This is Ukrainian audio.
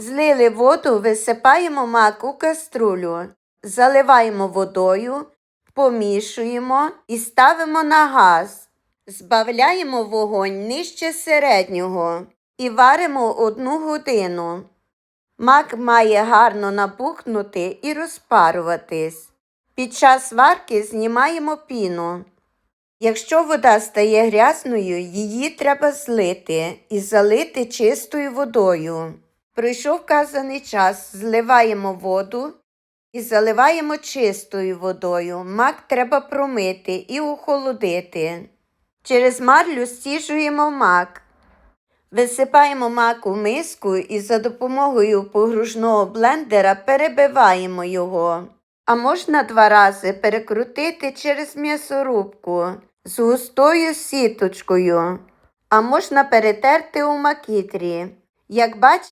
Злили воду, висипаємо мак у каструлю, заливаємо водою, помішуємо і ставимо на газ. Збавляємо вогонь нижче середнього і варимо одну годину. Мак має гарно набухнути і розпаруватись. Під час варки знімаємо піну. Якщо вода стає грязною, її треба злити і залити чистою водою. Пройшов вказаний час, зливаємо воду і заливаємо чистою водою. Мак треба промити і охолодити. Через марлю стіжуємо мак. Висипаємо мак у миску і за допомогою погружного блендера перебиваємо його. А можна два рази перекрутити через м'ясорубку з густою сіточкою, а можна перетерти у макітрі. Як бачите,